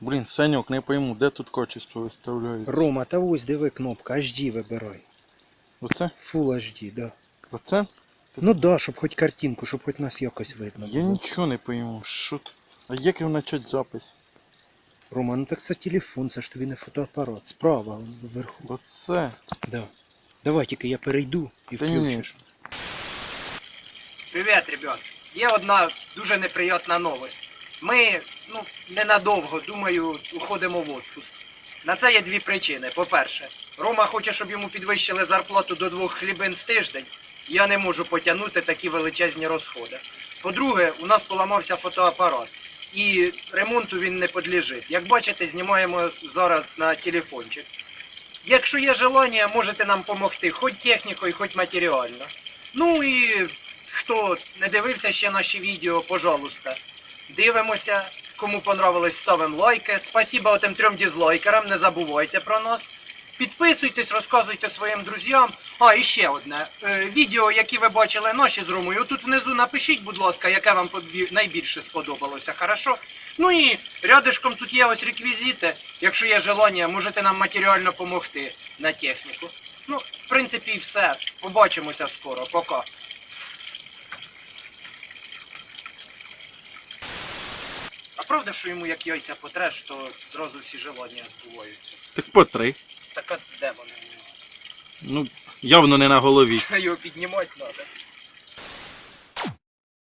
Блін, Саньок, не пойму, де тут качество виставляють? Рома, та ось диви кнопка, HD вибирай. Оце? Full HD, да. Оце? Ну да, щоб хоч картинку, щоб хоч нас якось видно. Я було. нічого не пойму. Що тут? А як його почати запис? Рома, ну так це телефон, це ж тобі не фотоапарат. Справа он вверху. Оце. Да. Давай тільки я перейду і Та ні. включиш. Привіт, ребят. Є одна дуже неприємна новость. Ми ну, ненадовго, думаю, уходимо в отпуск. На це є дві причини. По-перше, Рома хоче, щоб йому підвищили зарплату до двох хлібин в тиждень. Я не можу потягнути такі величезні розходи. По-друге, у нас поламався фотоапарат. І ремонту він не підлежить. Як бачите, знімаємо зараз на телефончик. Якщо є желання, можете нам допомогти, хоч технікою, хоч матеріально. Ну і хто не дивився ще наші відео, пожалуйста. Дивимося. Кому понравилось, ставимо лайки. Спасибо отим трьом дізлайкерам, не забувайте про нас. Підписуйтесь, розказуйте своїм друзям. А, і ще одне. Е, відео, які ви бачили наші з Ромою, тут внизу напишіть, будь ласка, яке вам найбільше сподобалося, хорошо? Ну і рядышком тут є ось реквізити. Якщо є желання, можете нам матеріально допомогти на техніку. Ну, в принципі, і все. Побачимося скоро. Пока. Правда, що йому як яйця потреш, то зразу всі желання збуваються. Так по три. Так а де вони? Ну, явно не на голові. Його піднімати треба.